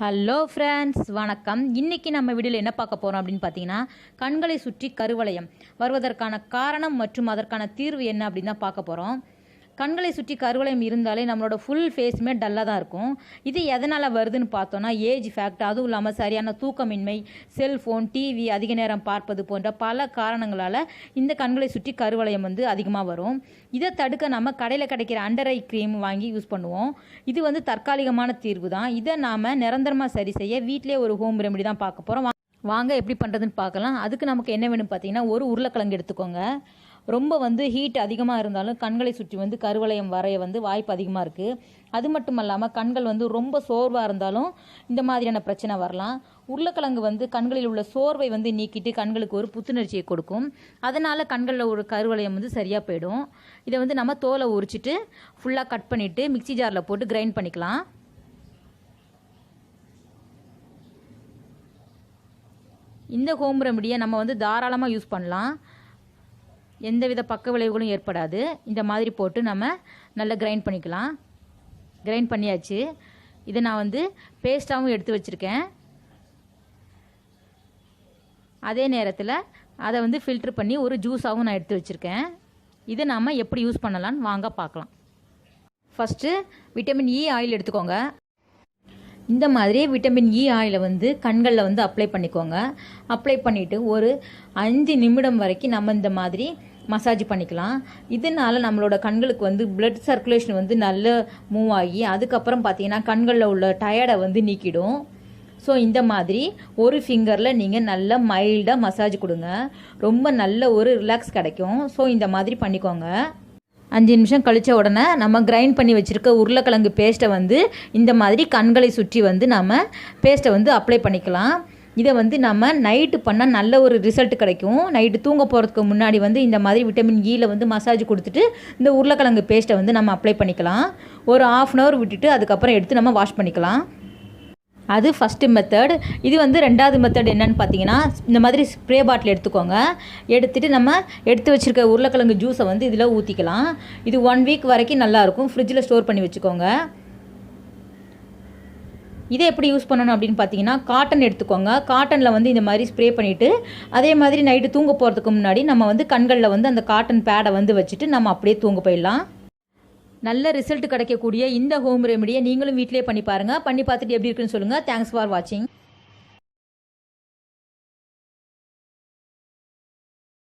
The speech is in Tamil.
ஹலோ ஃப்ரெண்ட்ஸ் வணக்கம். இன்றைக்கி நம்ம வீடியோவில் என்ன பார்க்க போகிறோம் அப்படின்னு பார்த்தீங்கன்னா கண்களை சுற்றி கருவளையம். வருவதற்கான காரணம் மற்றும் அதற்கான தீர்வு என்ன அப்படின்னு தான் பார்க்க போகிறோம் கண்களை சுற்றி கருவளையம் இருந்தாலே நம்மளோட ஃபுல் ஃபேஸுமே டல்லாக தான் இருக்கும். இது எதனால் வருதுன்னு பார்த்தோன்னா ஏஜ் ஃபேக்ட் அதுவும் இல்லாமல் சரியான தூக்கமின்மை செல்ஃபோன் டிவி அதிக நேரம் பார்ப்பது போன்ற பல காரணங்களால் இந்த கண்களை சுற்றி கருவளையம் வந்து அதிகமாக வரும். இதை தடுக்க நம்ம கடையில் கிடைக்கிற அண்டர் ஐ க்ரீம் வாங்கி யூஸ் பண்ணுவோம். இது வந்து தற்காலிகமான தீர்வு தான். இதை நாம் நிரந்தரமாக சரி செய்ய வீட்டிலே ஒரு ஹோம் ரெமெடி தான் பார்க்க போகிறோம் வாங்க எப்படி பண்ணுறதுன்னு பார்க்கலாம். அதுக்கு நமக்கு என்ன வேணும் பார்த்தீங்கன்னா ஒரு உருளைக்கிழங்கு எடுத்துக்கோங்க. ரொம்ப வந்து ஹீட் அதிகமாக இருந்தாலும் கண்களை சுற்றி வந்து கருவளையம் வரைய வந்து வாய்ப்பு அதிகமாக இருக்குது அது மட்டும் இல்லாமல் கண்கள் வந்து ரொம்ப சோர்வாக இருந்தாலும் இந்த மாதிரியான பிரச்சனை வரலாம். உருளைக்கிழங்கு வந்து கண்களில் உள்ள சோர்வை வந்து நீக்கிட்டு கண்களுக்கு ஒரு புத்துணர்ச்சியை கொடுக்கும். அதனால் கண்களில் ஒரு கருவளையம் வந்து சரியாக போயிடும். இதை வந்து நம்ம தோலை உரிச்சிட்டு ஃபுல்லாக கட் பண்ணிவிட்டு மிக்ஸி ஜாரில் போட்டு கிரைண்ட் பண்ணிக்கலாம். இந்த ஹோம் ரெமடியை நம்ம வந்து தாராளமாக யூஸ் பண்ணலாம். எந்தவித பக்க விளைவுகளும் ஏற்படாது. இந்த மாதிரி போட்டு நம்ம நல்லா கிரைண்ட் பண்ணிக்கலாம். கிரைண்ட் பண்ணியாச்சு. இதை நான் வந்து பேஸ்ட்டாகவும் எடுத்து வச்சுருக்கேன். அதே நேரத்தில் அதை வந்து ஃபில்ட்ரு பண்ணி ஒரு ஜூஸாகவும் நான் எடுத்து வச்சுருக்கேன். இதை நாம் எப்படி யூஸ் பண்ணலான்னு வாங்க பார்க்கலாம். ஃபஸ்ட்டு விட்டமின் இ ஆயில் எடுத்துக்கோங்க. இந்த மாதிரி விட்டமின் இ ஆயிலை வந்து கண்களில் வந்து அப்ளை பண்ணிக்கோங்க. அப்ளை பண்ணிவிட்டு ஒரு அஞ்சு நிமிடம் வரைக்கும் நம்ம இந்த மாதிரி மசாஜ் பண்ணிக்கலாம். இதனால் நம்மளோட கண்களுக்கு வந்து பிளட் சர்க்குலேஷன் வந்து நல்ல மூவ் ஆகி அதுக்கப்புறம் பார்த்தீங்கன்னா கண்களில் உள்ள டயர்டை வந்து நீக்கிடும். ஸோ இந்த மாதிரி ஒரு ஃபிங்கரில் நீங்கள் நல்ல மைல்டாக மசாஜ் கொடுங்க. ரொம்ப நல்ல ஒரு ரிலாக்ஸ் கிடைக்கும். ஸோ இந்த மாதிரி பண்ணிக்கோங்க. அஞ்சு நிமிஷம் கழித்த உடனே நம்ம கிரைண்ட் பண்ணி வச்சுருக்க உருளைக்கிழங்கு பேஸ்ட்டை வந்து இந்த மாதிரி கண்களை சுற்றி வந்து நம்ம பேஸ்ட்டை வந்து அப்ளை பண்ணிக்கலாம். இதை வந்து நம்ம நைட்டு பண்ணால் நல்ல ஒரு ரிசல்ட் கிடைக்கும். நைட்டு தூங்க போகிறதுக்கு முன்னாடி வந்து இந்த மாதிரி விட்டமின் ஈயில் e வந்து மசாஜ் கொடுத்துட்டு இந்த உருளைக்கிழங்கு பேஸ்ட்டை வந்து நம்ம அப்ளை பண்ணிக்கலாம். ஒரு ஆஃப் அன் ஹவர் விட்டுட்டு அதுக்கப்புறம் எடுத்து நம்ம வாஷ் பண்ணிக்கலாம். அது ஃபஸ்ட்டு மெத்தட் இது வந்து ரெண்டாவது மெத்தட் என்னன்னு பார்த்தீங்கன்னா இந்த மாதிரி ஸ்ப்ரே பாட்டில் எடுத்துக்கோங்க. எடுத்துகிட்டு நம்ம எடுத்து வச்சுருக்க உருளைக்கிழங்கு ஜூஸை வந்து இதில் ஊற்றிக்கலாம் இது ஒன் வீக் வரைக்கும் நல்லாயிருக்கும் ஃப்ரிட்ஜில் ஸ்டோர் பண்ணி வச்சுக்கோங்க. இதை எப்படி யூஸ் பண்ணணும் அப்படின்னு பார்த்தீங்கன்னா காட்டன் எடுத்துக்கோங்க. காட்டனில் வந்து இந்த மாதிரி ஸ்ப்ரே பண்ணிவிட்டு அதே மாதிரி நைட்டு தூங்க போகிறதுக்கு முன்னாடி நம்ம வந்து கண்களில் வந்து அந்த காட்டன் பேடை வந்து வச்சுட்டு நம்ம அப்படியே தூங்க போயிடலாம். நல்ல ரிசல்ட் கிடைக்கக்கூடிய இந்த ஹோம் ரெமடியை நீங்களும் வீட்டிலே பண்ணி பாருங்கள் பண்ணி பார்த்துட்டு எப்படி இருக்குன்னு சொல்லுங்கள் தேங்க்ஸ் ஃபார் வாட்சிங்